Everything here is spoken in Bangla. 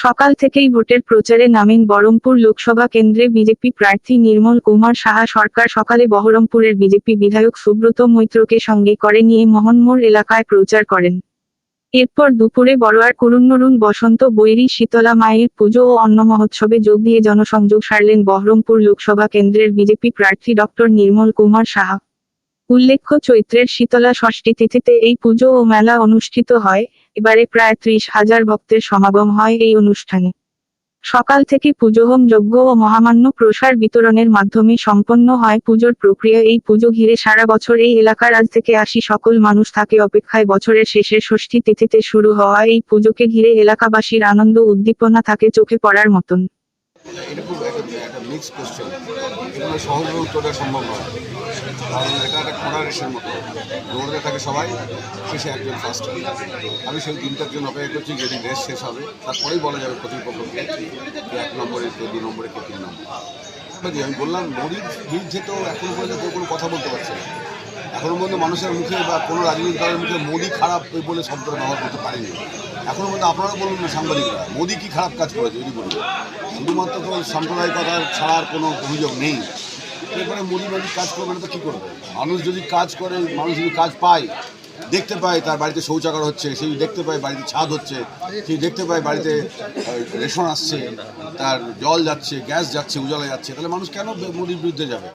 সকাল থেকেই ভোটের প্রচারে নামেন বহরমপুর লোকসভা কেন্দ্রে বিজেপি প্রার্থী নির্মল কুমার সাহা সরকার সকালে বহরমপুরের বিজেপি বিধায়ক সুব্রত মৈত্রকে সঙ্গে করে নিয়ে মোহনমোড় এলাকায় প্রচার করেন। এরপর দুপুরে বড়োয়ার কুরুন্নরুন বসন্ত বৈরী, শীতলা মায়ের পুজো ও অন্ন মহোৎসবে যোগ দিয়ে জনসংযোগ সারলেন বহরমপুর লোকসভা কেন্দ্রের বিজেপি প্রার্থী ডক্টর নির্মল কুমার সাহা। উল্লেখ্য চৈত্রের শীতলা ষষ্ঠী তিথিতে এই পুজো ও মেলা অনুষ্ঠিত হয়। এবারে প্রায় ত্রিশ হাজার ভক্তের সমাগম হয় এই অনুষ্ঠানে। সকাল থেকে পুজো হোম যজ্ঞ ও মহামান্য প্রসার বিতরণের মাধ্যমে সম্পন্ন হয় পুজোর প্রক্রিয়া। এই পুজো ঘিরে সারা বছর এই এলাকার আজ থেকে আসি সকল মানুষ থাকে। অপেক্ষায় বছরের শেষে ষষ্ঠী তিথিতে শুরু হওয়া এই পুজোকে ঘিরে এলাকাবাসীর আনন্দ উদ্দীপনা থাকে চোখে পড়ার মতন। এটা খুব একটা মিক্স কোশ্চেন এগুলো সহজে উত্তর সম্ভব নয়। কারণ এটা একটা খোঁড়া রেসের মতো। দৌড়তে থাকে সবাই, শেষে একজন ফার্স্ট হবে আমি সেই দিনটার জন্য অপেক্ষা করছি যেদিন রেস শেষ হবে, তারপরেই বলা যাবে প্রতিপক্ষকে এক নম্বরে, কে দু নম্বরে, কে তিন নম্বরে। আমি বললাম মোদির বিরুদ্ধে তো এখনও পর্যন্ত কোনো কথা বলতে পারছে না। পর্যন্ত মানুষের মুখে বা কোনো রাজনৈতিক দলের মুখে মোদি খারাপ বলে শব্দটা ব্যবহার করতে পারেনি। এখনও পর্যন্ত আপনারা বলুন না, সাংবাদিকরা, মোদি কি খারাপ কাজ করেছে যদি বলুন। শুধুমাত্র তো সাম্প্রদায়িকতা ছাড়ার কোনো অভিযোগ নেই। এরপরে মোদি মোদি কাজ করবে না তো কী করবে? মানুষ যদি কাজ করে, মানুষ যদি কাজ পায়, দেখতে পায় তার বাড়িতে শৌচাগার হচ্ছে সেই দেখতে পায় বাড়িতে ছাদ হচ্ছে সেই দেখতে পায় বাড়িতে রেশন আসছে, তার জল যাচ্ছে, গ্যাস যাচ্ছে, উজালা যাচ্ছে, তাহলে মানুষ কেন মোদির বিরুদ্ধে যাবে?